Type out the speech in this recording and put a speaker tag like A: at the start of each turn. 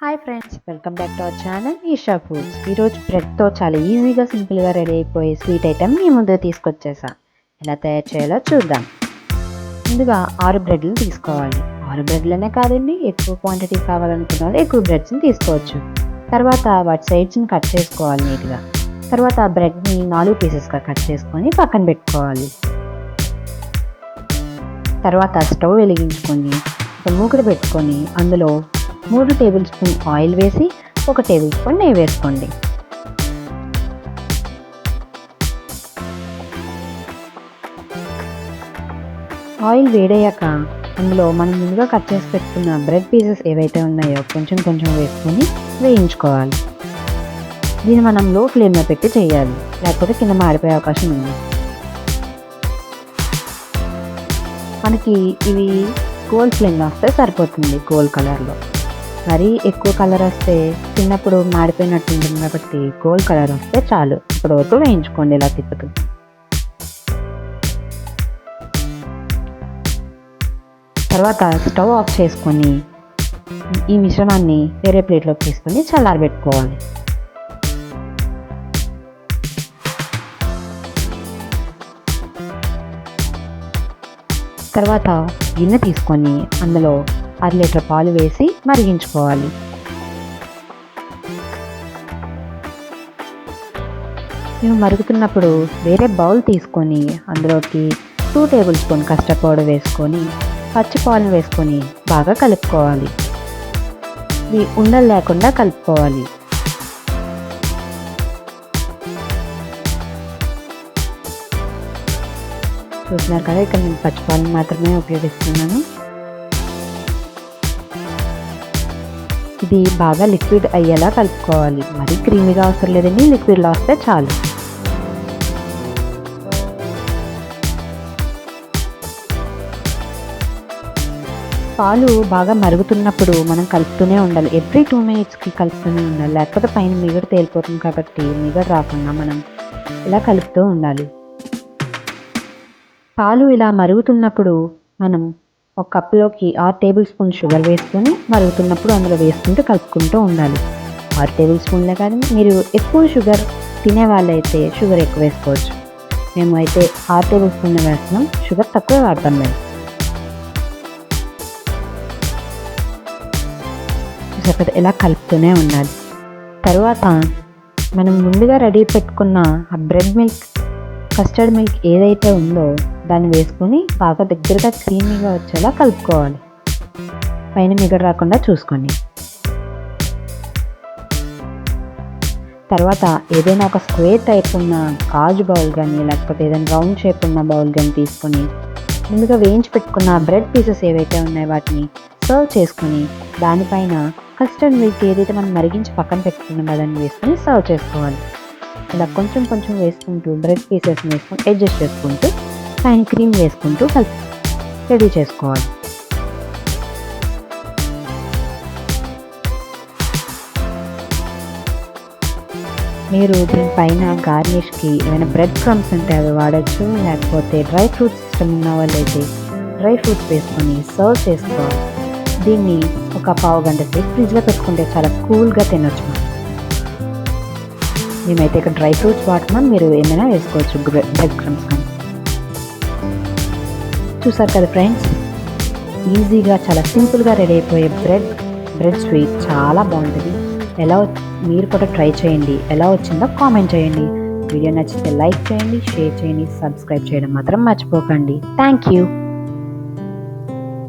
A: Hi friends welcome back to our channel Eesha foods ఈరోజు బ్రెడ్తో చాలా ఈజీగా సింపుల్గా రెడీ అయిపోయే స్వీట్ ఐటెం మీ ముందు తీసుకొచ్చేసా. ఎలా తయారు చేయాలో చూద్దాం. ముందుగా ఆరు బ్రెడ్లు తీసుకోవాలి. ఆరు బ్రెడ్లనే కాదండి ఎక్కువ క్వాంటిటీ కావాలనుకున్న వాళ్ళు ఎక్కువ బ్రెడ్స్ని తీసుకోవచ్చు. తర్వాత వాటి సైడ్స్ని కట్ చేసుకోవాలి నీట్గా. తర్వాత ఆ బ్రెడ్ని నాలుగు పీసెస్గా కట్ చేసుకొని పక్కన పెట్టుకోవాలి. తర్వాత స్టవ్ వెలిగించుకొని ఒక మూకుడు పెట్టుకొని అందులో మూడు టేబుల్ స్పూన్ ఆయిల్ వేసి ఒక టేబుల్ స్పూన్ నెయ్యి వేసుకోండి. ఆయిల్ వేడయ్యాక అందులో మనం ముందుగా కట్ చేసి పెట్టుకున్న బ్రెడ్ పీసెస్ ఏవైతే ఉన్నాయో కొంచెం కొంచెం వేసుకొని వేయించుకోవాలి. దీన్ని మనం లో ఫ్లేమ్లో పెట్టి చేయాలి. లేకపోతే కింద మారిపోయే అవకాశం ఉంది. మనకి ఇవి గోల్డ్ ఫ్లేమ్లో వస్తే సరిపోతుంది గోల్డ్ కలర్లో. మరీ ఎక్కువ కలర్ వస్తే చిన్నప్పుడు మాడిపోయినట్టు ఉంటుంది కాబట్టి గోల్డ్ కలర్ వస్తే చాలు. ఇప్పుడు వరకు వేయించుకోండి ఇలా తిప్పుతూ. తర్వాత స్టవ్ ఆఫ్ చేసుకొని ఈ మిశ్రమాన్ని వేరే ప్లేట్లోకి తీసుకొని చల్లారబెట్టుకోవాలి తర్వాత గిన్నె తీసుకొని అందులో అర లీటర్ పాలు వేసి మరిగించుకోవాలి. మేము మరుగుతున్నప్పుడు వేరే బౌల్ తీసుకొని అందులోకి two table spoon custard powder వేసుకొని పచ్చి పాలు వేసుకొని బాగా కలుపుకోవాలి. ఇవి ఉండలు లేకుండా కలుపుకోవాలి. చూస్తున్నారు కదా ఇక్కడ నేను పచ్చిపాలను మాత్రమే ఉపయోగిస్తున్నాను. ఇది బాగా లిక్విడ్ అయ్యేలా కలుపుకోవాలి. మరి క్రీమీగా అవసరం లేదండి. లిక్విడ్లో వస్తే చాలు. పాలు బాగా మరుగుతున్నప్పుడు మనం కలుపుతూనే ఉండాలి. ఎవ్రీ టూ మినిట్స్కి కలుపుతూనే ఉండాలి. లేకపోతే పైన మిగడ తేలిపోతుంది కాబట్టి మిగడ రాకుండా మనం ఇలా కలుపుతూ ఉండాలి. పాలు ఇలా మరుగుతున్నప్పుడు మనం ఒక కప్లోకి ఆరు టేబుల్ స్పూన్ షుగర్ వేసుకొని మరుగుతున్నప్పుడు అందులో వేసుకుంటూ కలుపుకుంటూ ఉండాలి. ఆరు టేబుల్ స్పూన్లే కానీ మీరు ఎక్కువ షుగర్ తినే వాళ్ళైతే షుగర్ ఎక్కువ వేసుకోవచ్చు. మేము అయితే ఆరు టేబుల్ స్పూన్లు వేస్తున్నాం షుగర్ తక్కువ వాడతాం మేము. చూసారు ఇలా కలుపుతూనే ఉండాలి. తర్వాత మనం ముందుగా రెడీ పెట్టుకున్న ఆ బ్రెడ్ మిల్క్ కస్టర్డ్ మిల్క్ ఏదైతే ఉందో దాన్ని వేసుకొని బాగా దగ్గరగా క్రీమీగా వచ్చేలా కలుపుకోవాలి. పైన మిగడ రాకుండా చూసుకోండి. తర్వాత ఏదైనా ఒక స్క్వేర్ టైప్ ఉన్న గాజు బౌల్ కానీ లేకపోతే ఏదైనా రౌండ్ షేప్ ఉన్న బౌల్ కానీ తీసుకొని ముందుగా వేయించి పెట్టుకున్న బ్రెడ్ పీసెస్ ఏవైతే ఉన్నాయో వాటిని సర్వ్ చేసుకొని దానిపైన కస్టర్డ్ మిల్క్ ఏదైతే మనం మరిగించి పక్కన పెట్టుకున్నామో దాన్ని వేసుకొని సర్వ్ చేసుకోవాలి. ఇలా కొంచెం కొంచెం వేసుకుంటూ బ్రెడ్ పీసెస్ని వేసుకొని అడ్జస్ట్ చేసుకుంటూ పైన క్రీమ్ వేసుకుంటూ కలిపి రెడీ చేసుకోవాలి. మీరు దీనిపైన గార్నిష్కి ఏమైనా బ్రెడ్ క్రమ్స్ ఉంటే అవి వాడచ్చు లేకపోతే డ్రై ఫ్రూట్స్ ఇష్టం ఉన్న వాళ్ళైతే డ్రై ఫ్రూట్స్ వేసుకొని సర్వ్ చేసుకోవాలి. దీన్ని ఒక పావు గంట సేపు ఫ్రిడ్జ్లో పెట్టుకుంటే చాలా కూల్గా తినొచ్చు మనం. మేమైతే ఇక్కడ డ్రై ఫ్రూట్స్ వాడుతున్నాం మీరు ఏమైనా వేసుకోవచ్చు బ్రెడ్ క్రమ్స్ కానీ. చూసారు కదా ఫ్రెండ్స్ ఈజీగా చాలా సింపుల్గా రెడీ అయిపోయే బ్రెడ్ బ్రెడ్ స్వీట్ చాలా బాగుంటుంది. ఎలా మీరు కూడా ట్రై చేయండి. ఎలా వచ్చిందో కామెంట్ చేయండి. వీడియో నచ్చితే లైక్ చేయండి షేర్ చేయండి సబ్స్క్రైబ్ చేయడం మాత్రం మర్చిపోకండి. Thank you